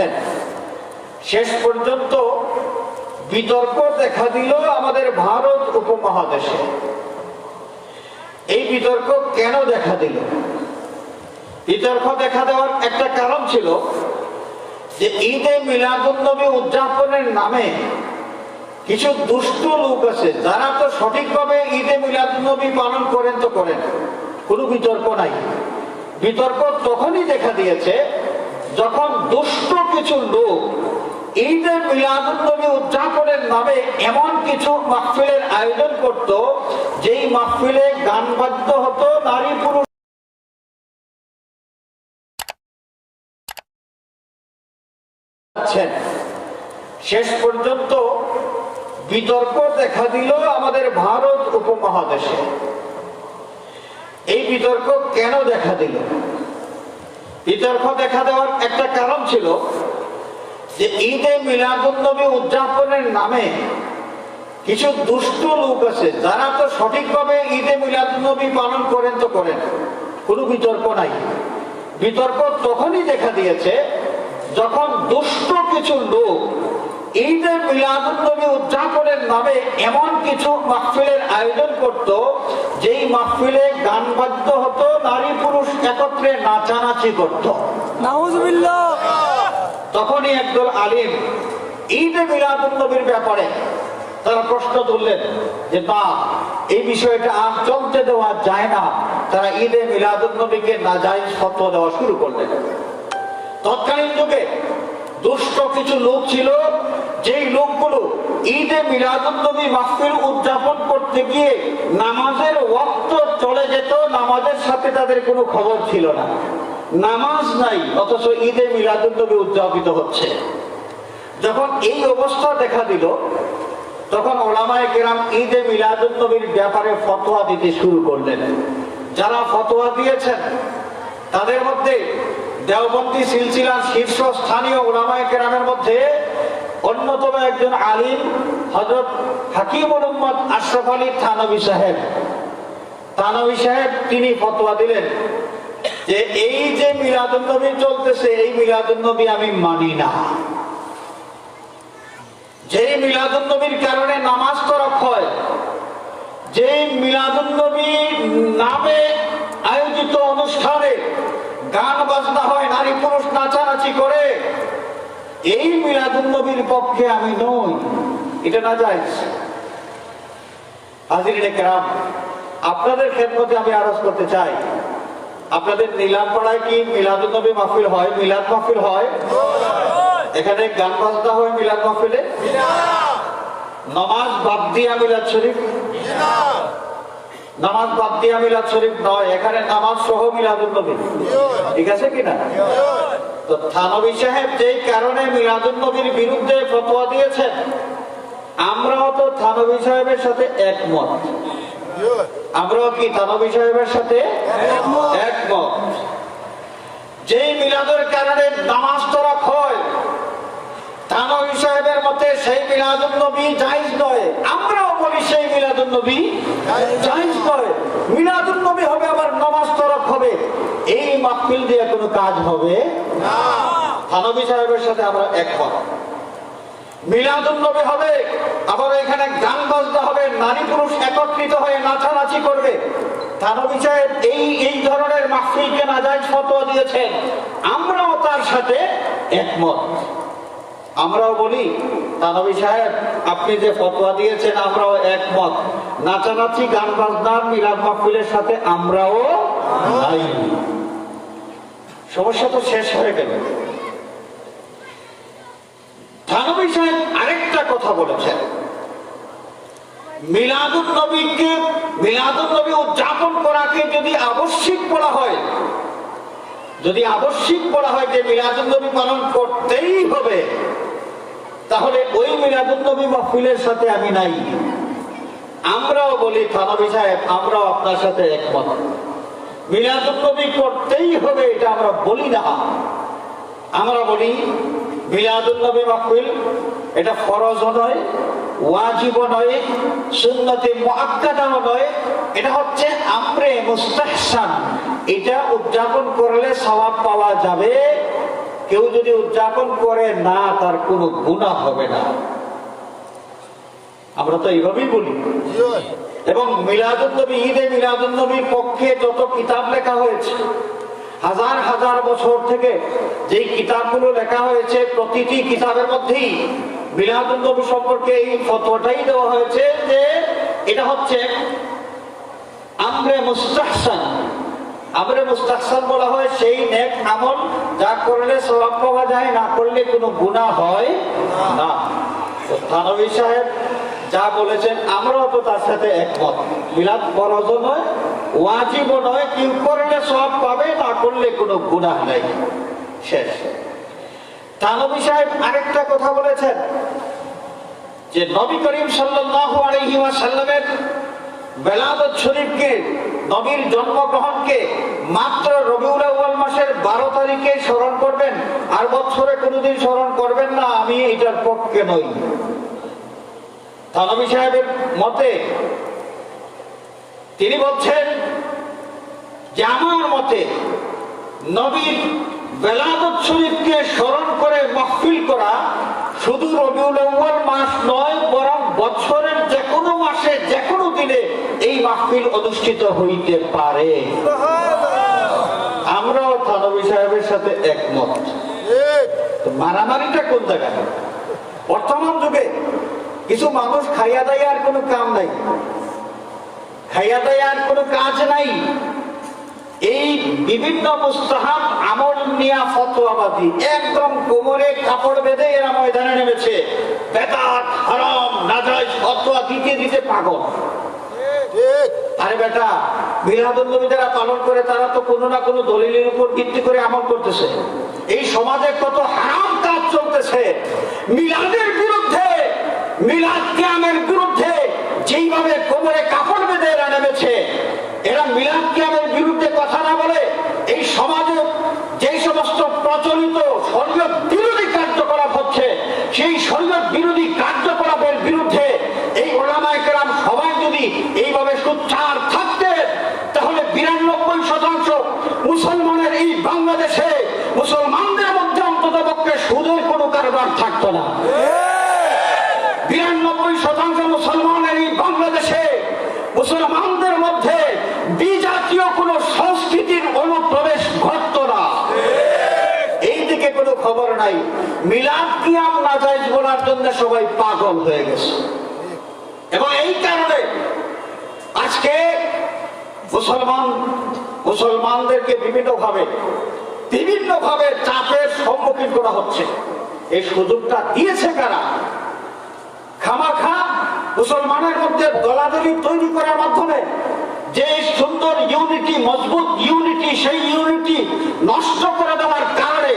যাচ্ছেন শেষ পর্যন্ত বিতর্ক দেখা দিল আমাদের ভারত উপমহাদেশে। এই বিতর্ক কেন দেখা দিল? বিতর্ক দেখা দেওয়ার একটা কারণ ছিল যে ঈদে মিলাদুন্নবী উদযাপনের নামে কিছু দুষ্ট লোক আছে, যারা তো সঠিকভাবে ঈদে মিলাদুন্নবী পালন করেন তো করেন, কোনো বিতর্ক নাই। বিতর্ক তখনই দেখা দিয়েছে যখন দুষ্ট কিছু লোক উদযাপনের নামে এমন কিছু মাহফিলের আয়োজন করত, যেই মাহফিলে গান বাদ্য হতো, নারী পুরুষ শেষ পর্যন্ত বিতর্ক দেখা দিল আমাদের ভারত উপমহাদেশে। এই বিতর্ক কেন দেখা দিল? বিতর্ক দেখা দেওয়ার একটা কারণ ছিল যে ঈদে মিলাদুন্নবী উদযাপনের নামে কিছু দুষ্ট লোক আছে, যারা তো সঠিকভাবে ঈদে মিলাদুন্নবী পালন করেন তো করেন, কোনো বিতর্ক নাই। বিতর্ক তখনই দেখা দিয়েছে যখন দুষ্ট কিছু লোক ঈদে মিলাদুন্নবী উদযাপনের নামে এমন কিছু মাহফিলের আয়োজন করত যেই মাহফিলে গান বাদ্য হতো নারী পুরুষ একত্রে নাচানাচি করত। তখনই একদল আলিম ঈদে মিলাদুন্নবীর ব্যাপারে তারা প্রশ্ন তুললেন যে না এই বিষয়টা আর চলতে দেওয়া যায় না। তারা ঈদে মিলাদুন্নবীকে না যায় ফতোয়া দেওয়া শুরু করলেন। তৎকালীন যুগে দুষ্ট কিছু লোক ছিল যেই লোকগুলো ঈদে মিলাদুন্নবী মাহফিল উদযাপন করতে গিয়ে নামাজের ওয়াক্ত চলে যেত, নামাজের সাথে তাদের কোনো খবর ছিল না। নামাজ নাই, অথচ ঈদে মিলাদুন্নবী উদযাপিত হচ্ছে। যখন এই অবস্থা দেখা দিল, তখন ওলামায় কেরাম ঈদে মিলাদুন্নবীর ব্যাপারে ফতোয়া দিতে শুরু করলেন। যারা ফতোয়া দিয়েছেন, তাদের মধ্যে দেওবন্দি সিলসিলার শীর্ষ স্থানীয় ওলামায় কেরামের মধ্যে অন্যতম একজন আলিম হজরত হাকিম মোহাম্মদ আশরাফ আলী থানবী সাহেব। থানবী সাহেব তিনি ফতোয়া দিলেন যে এই যে মিলাদুন্নবী চলতেছে, এই মিলাদুন্নবী আমি মানি না। যে মিলাদুন্নবীর কারণে নামাজ তরক হয় যে মিলাদুন্নবী নামে আয়োজিত অনুষ্ঠানে গান বাজনা হয়, নারী পুরুষ নাচানাচি করে এই মিলাদুন্নবীর পক্ষে আমি নই। এটা না যায় হাজিরিনে কেরাম, আপনাদের খেদমতে আমি আরজ করতে চাই। আপনাদের নীলামপাড়ায় কি মিলাদুন্নবী মাহফিল হয়? মিলাদ মাহফিল হয়? এখানে গান বাজনা হয় মিলাদ মাহফিলে? নামাজ বাদ দিয়া মিলাদ শরীফ? নামাজ বাদ দিয়া মিলাদ শরীফ নয়, এখানে নামাজ সহ মিলাদুন্নবী। ঠিক আছে কিনা? তো থানবী সাহেব যেই কারণে মিলাদুন্নবীর বিরুদ্ধে ফতোয়া দিয়েছেন আমরাও তো থানবী সাহেবের সাথে একমত। আমরাও কি থানবী সাহেবের সাথে একমত। যেই মিলাদের কারণে নামাজ হয় থানবী সাহেবের মতে সেই মিলাদুল নবী জাইজ নয়। আমরাও বলি সেই মিলাদুল নবী জাইজ নয়। মিলাদুল নবী হবে আবার নামাজ তরক হবে মাহফিল দিয়ে কোনো কাজ হবে? থানবী সাহেবের সাথে আমরা একমত। মিলাদুল নবী হবে আবার এখানে গান বাজনা হবে নারী পুরুষ একত্রিত হয়ে নাচানাচি করবে। থানবী সাহেব এই এই ধরনের মাহফিলকে নাজাইজ ফতোয়া দিয়েছেন। আমরাও তার সাথে একমত। আমরাও বলি তানবী সাহেব আপনি যে ফতোয়া দিয়েছেন আমরাও একমত। নাচানাচি গান বাজনার মিলাদ মাহফিলের সাথে আমরাও নাই। সমস্যা তো শেষ হয়ে গেল। থানবী সাহেব আরেকটা কথা বলেছেন। মিলাদুল নবীকে মিলাদুল নবী উদযাপন করাকে যদি আবশ্যিক বলা হয়, যদি আবশ্যিক বলা হয় যে মিলাদুল নবী পালন করতেই হবে, তাহলে ওই মিলাদুল নবী মাহফিলের সাথে আমি নাই। আমরাও বলি, থানবী সাহেব, আমরাও আপনার সাথে একমত। মিলাদুল নবী করতেই হবে এটা আমরা বলি না। আমরা বলি মিলাদুল নবী মাহফিল এটা ফরজ নয় ওয়াজিব নয়, সুন্নতে মুআক্কাদাও নয়, এটা হচ্ছে আমরে মুস্তাহসান। এটা উদযাপন করলে সওয়াব পাওয়া যাবে। কেউ যদি উদযাপন করে না, তার কোনো গুণা হবে না। আমরা তো এইভাবেই বলি। এবং মিলাদুল নবী ঈদে মিলাদুল নবীর পক্ষে যত কিতাব লেখা হয়েছে, হাজার হাজার বছর থেকে যেই কিতাবগুলো লেখা হয়েছে, প্রতিটি কিতাবের মধ্যেই মিলাদুল নবী সম্পর্কে এই ফতোয়াটাই দেওয়া হয়েছে যে এটা হচ্ছে আমরে মুস্তাহসান। আমরে মুস্তাহসান বলা হয় সেই নেক আমল যা করলে সওয়াব পাওয়া যায়, না করলে কোনো গুনাহ হয় না। থানবী সাহেব যা বলেছেন আমরাও তো তার সাথে একমত। মিলাদ ফরজও নয়, ওয়াজিবও নয় কেউ করলে সব পাবে না করলে কোনো গুনাহ নাই। শেষ। থানবী সাহেব আরেকটা কথা বলেছেন, যে নবী করিম সাল্লাল্লাহু আলাইহি ওয়াসাল্লামের বেলাদত শরীফকে, নবীর জন্মগ্রহণকে মাত্র রবিউল আউয়াল মাসের বারো তারিখে স্মরণ করবেন, আর বছরে কোনোদিন স্মরণ করবেন না, আমি এটার পক্ষে নই। থানবী সাহেবের মতে তিনি বলছেন যে আমার মতে নবীর বেলাদত শরীফকে স্মরণ করে মাহফিল করা শুধু রবিউল আউয়াল মাস নয়, বরং বছরের যে কোনো মাসে যে কোনো দিনে এই মাহফিল অনুষ্ঠিত হইতে পারে। আমরাও থানবী সাহেবের সাথে একমত। মারামারিটা কোন জায়গায়? বর্তমান যুগে কিছু মানুষ খাইয়া দেয় আর কোনো কাম নাই। খাইয়া দেয় আর কোনো কাজ নাই। এই বিভিন্ন মুস্তাহাব আমল নিয়া ফতোয়াবাদী একদম কোমরে কাপড় বেঁধে এরা ময়দানে নেমেছে। বেদাত, হারাম নাজাইজ ফতোয়া দিতে দিতে পাগল। আরে বেটা মিলাদুল্নবী যারা পালন করে, তারা তো কোনো না কোনো দলিলের উপর ভিত্তি করে আমল করতেছে। এই সমাজে কত হারাম কাজ চলতেছে। মিলাদের মিলাদ বিরুদ্ধে যেইভাবে কোমরে কাপড় বেঁধে এরা নেমেছে, এরা বিরুদ্ধে কথা না বলে এই সমাজে যেই সমস্ত প্রচলিত বিরোধী কার্যকলাপ হচ্ছে, সেই বিরোধী কার্যকলাপের বিরুদ্ধে এই ওলামায় কেরাম সবাই যদি এইভাবে সুচ্চার থাকতে, তাহলে বিরানব্বই শতাংশ মুসলমানের এই বাংলাদেশে মুসলমানদের মধ্যে অন্তত পক্ষে সুদের কোনো কারবার থাকতো না। মুসলমানদের মধ্যে বিজাতীয় কোন সংস্কৃতির অনুপ্রবেশ ঘটত না। এই দিকে কোনো খবর নাই। মিলাদ কিয়াম নাজাইজ বলার জন্য সবাই পাগল হয়ে গেছে। এবং এই কারণে আজকে মুসলমান, মুসলমানদেরকে বিভিন্ন ভাবে বিভিন্ন ভাবে চাপের সম্মুখীন করা হচ্ছে। এই সুযোগটা দিয়েছে কারা? মুসলমানের মধ্যে দলাদলি তৈরি করার মাধ্যমে যে সুন্দর ইউনিটি মজবুত ইউনিটি সেই ইউনিটি নষ্ট করে দেওয়ার কারণে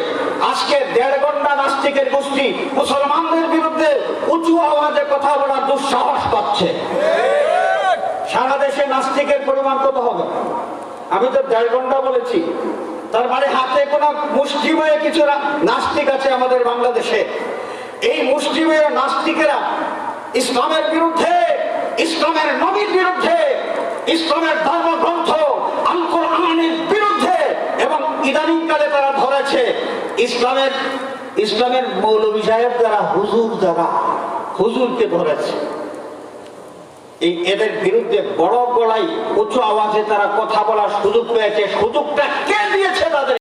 আজকে দেড় ঘণ্টা নাস্তিকের গোষ্ঠী মুসলমানদের বিরুদ্ধে উঁচু আওয়াজে কথা বলার দুঃসাহস পাচ্ছে। সারা দেশে নাস্তিকের পরিমাণ কত হবে? আমি তো দেড় ঘণ্টা বলেছি। তার মানে হাতে কোনো মুষ্টিময় কিছু নাস্তিক আছে আমাদের বাংলাদেশে। এই মুষ্টিময় নাস্তিকেরা ইসলামের বিরুদ্ধে, ইসলামের নবীর বিরুদ্ধে, ইসলামের ধর্মগ্রন্থ আল বিরুদ্ধে এবং ইদানিং কালে তারা ধরেছে, ইসলামের ইসলামের মৌলবী সাহেব যারা হুজুর যারা, হুজুরকে ধরেছে। এই এদের বিরুদ্ধে বড় গলায় উচ্চ আওয়াজে তারা কথা বলার সুযোগ পেয়েছে। সুযোগটা কে দিয়েছে তাদের?